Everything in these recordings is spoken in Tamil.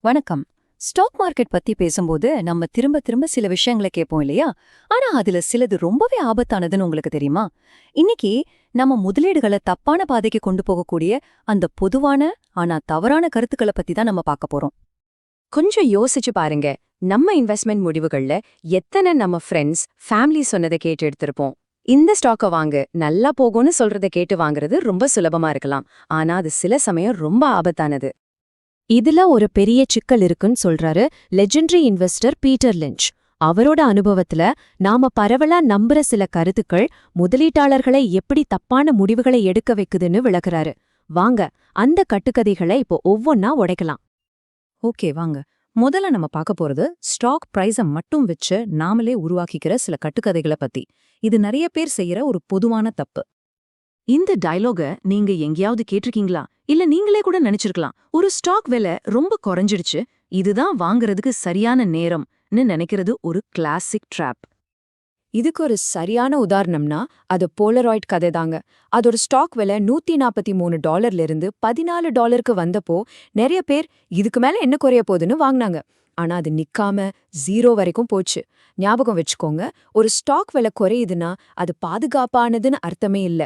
வணக்கம். ஸ்டாக் மார்க்கெட் பத்தி பேசும்போது நம்ம திரும்ப திரும்ப சில விஷயங்களை கேட்போம் இல்லையா? ஆனா அதுல சிலது ரொம்பவே ஆபத்தானதுன்னு உங்களுக்கு தெரியுமா? இன்னைக்கு நம்ம முதலீடுகளை தப்பான பாதைக்கு கொண்டு போகக்கூடிய அந்த பொதுவான ஆனா தவறான கருத்துக்களை பத்தி தான் நம்ம பார்க்க போறோம். கொஞ்சம் யோசிச்சு பாருங்க. நம்ம இன்வெஸ்ட்மெண்ட் முடிவுகள்ல எத்தனை நம்ம ஃப்ரெண்ட்ஸ் ஃபேமிலி சொன்னதை கேட்டு எடுத்திருப்போம். இந்த ஸ்டாக்கை வாங்கு நல்லா போகும்னு சொல்றதை கேட்டு வாங்குறது ரொம்ப சுலபமா இருக்கலாம். ஆனா அது சில சமயம் ரொம்ப ஆபத்தானது. இதுல ஒரு பெரிய சிக்கல் இருக்குன்னு சொல்றாரு லெஜெண்டரி இன்வெஸ்டர் பீட்டர் லிஞ்ச் அவரோட அனுபவத்துல நாம பரவலா நம்புற சில கருத்துக்கள் முதலீட்டாளர்களை எப்படி தப்பான முடிவுகளை எடுக்க வைக்குதுன்னு விளக்குறாரு. வாங்க அந்த கட்டுக்கதைகளை இப்போ ஒவ்வொன்னா உடைக்கலாம். ஓகே வாங்க. முதல்ல நம்ம பார்க்க போறது ஸ்டாக் பிரைஸ மட்டும் வச்சு நாமளே உருவாக்கிக்கிற சில கட்டுக்கதைகளை பத்தி. இது நிறைய பேர் செய்யற ஒரு பொதுவான தப்பு. இந்த டயலாக நீங்க எங்கேயாவது கேட்டிருக்கீங்களா? இல்ல நீங்களே கூட நினைச்சிருக்கலாம். ஒரு ஸ்டாக் விலை ரொம்ப குறைஞ்சிடுச்சு. இதுதான் வாங்குறதுக்கு சரியான நேரம்னு நினைக்கிறது ஒரு கிளாசிக் ட்ராப் இதுக்கு ஒரு சரியான உதாரணம்னா அது போலராய்ட் கதை தாங்க. அதோட ஸ்டாக் விலை நூத்தி நாற்பத்தி மூணு டாலர்ல இருந்து பதினாலு டாலருக்கு வந்தப்போ நிறைய பேர் இதுக்கு மேல என்ன குறைய போகுதுன்னு வாங்குனாங்க. ஆனா அது நிக்காம ஜீரோ வரைக்கும் போச்சு. ஞாபகம் வச்சுக்கோங்க ஒரு ஸ்டாக் விலை குறையுதுன்னா அது பாதுகாப்பானதுன்னு அர்த்தமே இல்ல.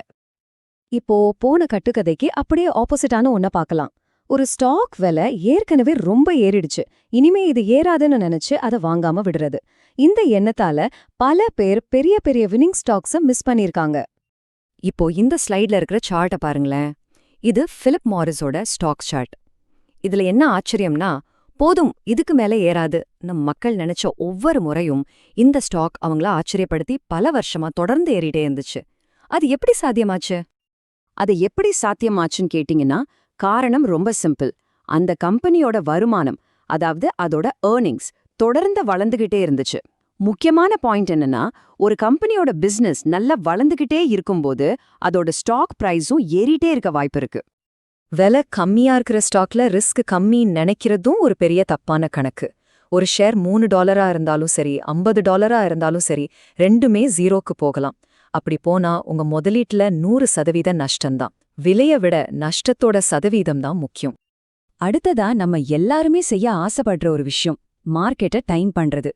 இப்போ போன கட்டுக்கதைக்கு அப்படியே ஆப்போசிட்டான ஒன்ன பார்க்கலாம். ஒரு ஸ்டாக் விலை ஏற்கனவே ரொம்ப ஏறிடுச்சு. இனிமே இது ஏறாதுன்னு நினைச்சு அதை வாங்காம விடுறது. இந்த எண்ணத்தால பல பேர் பெரிய பெரிய வினிங் ஸ்டாக்ஸ மிஸ் பண்ணிருக்காங்க இப்போ இந்த ஸ்லைட்ல இருக்கிற சார்ட்ட பாருங்களேன். இது பிலிப் மாரிஸோட ஸ்டாக் சார்ட். இதுல என்ன ஆச்சரியம்னா போதும் இதுக்கு மேல ஏறாது. நம் மக்கள் நினைச்ச ஒவ்வொரு முறையும் இந்த ஸ்டாக் அவங்கள ஆச்சரியப்படுத்தி பல வருஷமா தொடர்ந்து ஏறிட்டே இருந்துச்சு. அது எப்படி சாத்தியமாச்சு? அது எப்படி சாத்தியமாச்சுன்னு கேட்டிங்கன்னா காரணம் ரொம்ப சிம்பிள் அந்த கம்பெனியோட வருமானம் அதாவது அதோட ஏர்னிங்ஸ் தொடர்ந்து வளர்ந்துகிட்டே இருந்துச்சு. முக்கியமான பாயிண்ட் என்னன்னா ஒரு கம்பெனியோட பிசினஸ் நல்லா வளர்ந்துகிட்டே இருக்கும்போது அதோட ஸ்டாக் பிரைஸும் ஏறிட்டே இருக்க வாய்ப்பு இருக்கு. விலை கம்மியா இருக்கிற ஸ்டாக்ல ரிஸ்க் கம்மின்னு நினைக்கிறதும் ஒரு பெரிய தப்பான கணக்கு. ஒரு ஷேர் மூணு டாலரா இருந்தாலும் சரி ஐம்பது டாலரா இருந்தாலும் சரி ரெண்டுமே ஜீரோக்கு போகலாம். அப்படி போனா உங்க முதலீட்டுல நூறு சதவீத நஷ்டம்தான். விலைய விட நஷ்டத்தோட சதவீதம் தான் முக்கியம். அடுத்ததா நம்ம எல்லாருமே செய்ய ஆசைப்படுற ஒரு விஷயம் மார்க்கெட்டை டைம் பண்றது.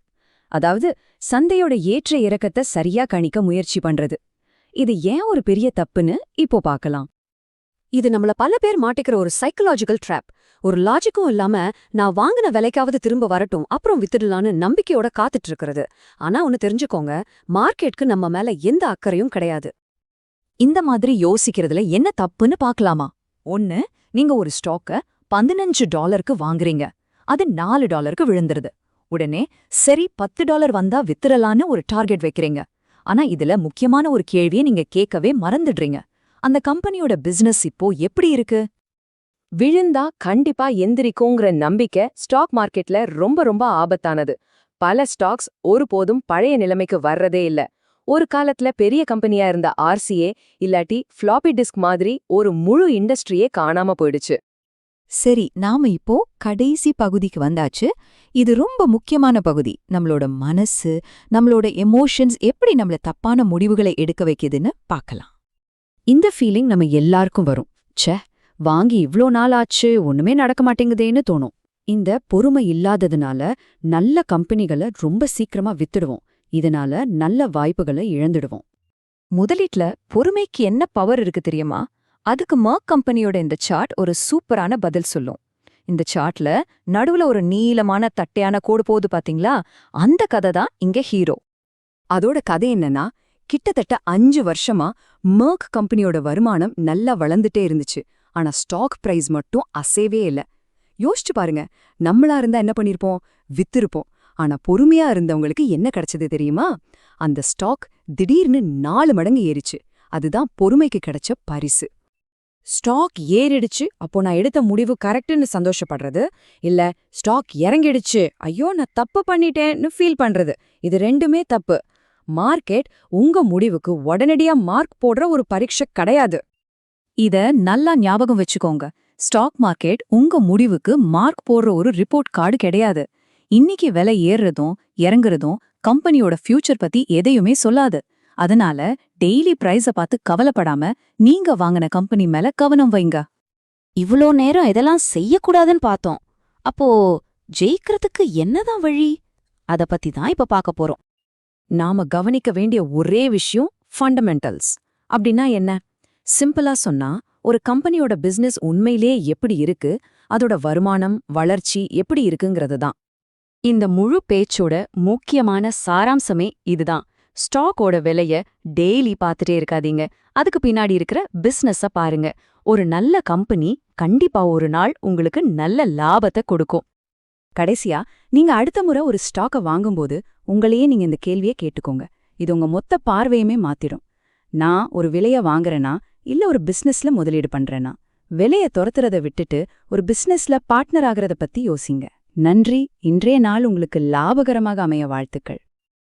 அதாவது சந்தையோட ஏற்ற இறக்கத்தை சரியா கணிக்க முயற்சி பண்றது. இது ஏன் ஒரு பெரிய தப்புன்னு இப்போ பார்க்கலாம். இது நம்மள பல பேர் மாட்டிக்கிற ஒரு சைக்கலாஜிக்கல் ட்ராப் ஒரு லாஜிக்கும் இல்லாம நான் வாங்கின விலைக்காவது திரும்ப வரட்டும் அப்புறம் வித்துடலான்னு நம்பிக்கையோட காத்துட்டு இருக்கிறது ஆனா ஒன்னு தெரிஞ்சுக்கோங்க மார்க்கெட்க்கு நம்ம மேல எந்த அக்கறையும் கிடையாது. இந்த மாதிரி யோசிக்கிறதுல என்ன தப்புன்னு பார்க்கலாமா? ஒன்னு நீங்க ஒரு ஸ்டாக்க பதினஞ்சு டாலருக்கு வாங்குறீங்க. அது நாலு டாலருக்கு விழுந்துருது. உடனே சரி பத்து டாலர் வந்தா வித்துறலான்னு ஒரு டார்கெட் வைக்கிறீங்க. ஆனா இதுல முக்கியமான ஒரு கேள்வியை நீங்க கேட்கவே மறந்துடுறீங்க. அந்த கம்பெனியோட பிசினஸ் இப்போ எப்படி இருக்கு? விழுந்தா கண்டிப்பா எந்திரிக்குங்கிற நம்பிக்கை ஸ்டாக் மார்க்கெட்ல ரொம்ப ரொம்ப ஆபத்தானது. பல ஸ்டாக்ஸ் ஒருபோதும் பழைய நிலைமைக்கு வர்றதே இல்ல. ஒரு காலத்துல பெரிய கம்பெனியா இருந்த ஆர்சிஏ இல்லாட்டி ஃப்ளாப்பி டிஸ்க் மாதிரி ஒரு முழு இண்டஸ்ட்ரியே காணாம போயிடுச்சு. சரி நாம இப்போ கடைசி பகுதிக்கு வந்தாச்சு. இது ரொம்ப முக்கியமான பகுதி. நம்மளோட மனசு நம்மளோட எமோஷன்ஸ் எப்படி நம்மள தப்பான முடிவுகளை எடுக்க வைக்குதுன்னு பார்க்கலாம். இந்த ஃபீலிங் நம்ம எல்லாருக்கும் வரும். ச்சே வாங்கி இவ்ளோ நாள் ஆச்சு ஒண்ணுமே நடக்க மாட்டேங்குதேன்னு தோணும். இந்த பொறுமை இல்லாததுனால நல்ல கம்பெனிகளை ரொம்ப சீக்கிரமா வித்துடுவோம். இதனால நல்ல வாய்ப்புகளை இழந்துடுவோம். முதலீட்ல பொறுமைக்கு என்ன பவர் இருக்கு தெரியுமா? அதுக்கு மர்க் கம்பெனியோட இந்த சார்ட் ஒரு சூப்பரான பதில் சொல்லும். இந்த சார்ட்ல நடுவுல ஒரு நீளமான தட்டையான கோடு போகுது பாத்தீங்களா? அந்த கதை தான் இங்க ஹீரோ அதோட கதை என்னன்னா கிட்டத்தட்ட அஞ்சு வருஷமா மர்க் கம்பெனியோட வருமானம் நல்லா வளர்ந்துட்டே இருந்துச்சு. ஆனா ஸ்டாக் பிரைஸ் மட்டும் அசைவே இல்ல. யோசிச்சு பாருங்க நம்மளா இருந்தா என்ன பண்ணிருப்போம்? வித்திருப்போம். ஆனா பொறுமையா இருந்தவங்களுக்கு என்ன கிடைச்சது தெரியுமா? அந்த ஸ்டாக் திடீர்னு நாலு மடங்கு ஏறிச்சு. அதுதான் பொறுமைக்கு கிடைச்ச பரிசு. ஸ்டாக் ஏறிடுச்சு. அப்போ நான் எடுத்த முடிவு கரெக்ட்னு சந்தோஷப்படுறது? இல்ல ஸ்டாக் இறங்கிடுச்சு. ஐயோ நான் தப்பு பண்ணிட்டேன்னு ஃபீல் பண்றது? இது ரெண்டுமே தப்பு. மார்க்கெட் உங்க முடிவுக்கு உடனடியா மார்க் போடுற ஒரு பரீட்சை கிடையாது. இத நல்லா ஞாபகம் வச்சுக்கோங்க. ஸ்டாக் மார்க்கெட் உங்க முடிவுக்கு மார்க் போடுற ஒரு ரிப்போர்ட் கார்டு கிடையாது. இன்னைக்கு விலை ஏறுறதும் இறங்குறதும் கம்பெனியோட ஃபியூச்சர் பத்தி எதையுமே சொல்லாது. அதனால டெய்லி பிரைஸ பார்த்து கவலைப்படாம நீங்க வாங்கின கம்பெனி மேல கவனம் வைங்க. இவ்ளோ நேரம் இதெல்லாம் செய்யக்கூடாதுன்னு பார்த்தோம். அப்போ ஜெயிக்கிறதுக்கு என்னதான் வழி? அத பத்தி தான் இப்ப பார்க்க போறோம். நாம கவனிக்க வேண்டிய ஒரே விஷயம் ஃபண்டமெண்டல்ஸ் அப்படின்னா என்ன? சிம்பிளா சொன்னா ஒரு கம்பெனியோட பிசினஸ் உண்மையிலே எப்படி இருக்கு அதோட வருமானம் வளர்ச்சி எப்படி இருக்குங்கிறது தான். இந்த முழு பேச்சோட முக்கியமான சாராம்சமே இதுதான். ஸ்டாக்கோட விலைய டெய்லி பார்த்துட்டே இருக்காதீங்க. அதுக்கு பின்னாடி இருக்கிற பிசினஸ பாருங்க. ஒரு நல்ல கம்பெனி கண்டிப்பா ஒரு நாள் உங்களுக்கு நல்ல லாபத்தை கொடுக்கும். கடைசியா நீங்க அடுத்த முறை ஒரு ஸ்டாக்கை வாங்கும்போது உங்களையே நீங்க இந்த கேள்வியை கேட்டுக்கோங்க. இது உங்க மொத்த பார்வையுமே மாத்திடும். நான் ஒரு விலைய வாங்குறேனா? இல்ல ஒரு பிசினஸ்ல முதலீடு பண்றேனா? விலைய துரத்துறத விட்டுட்டு ஒரு பிசினஸ்ல பார்ட்னர் ஆகிறத பத்தி யோசிங்க. நன்றி. இன்றைய நாள் உங்களுக்கு லாபகரமாக அமைய வாழ்த்துக்கள்.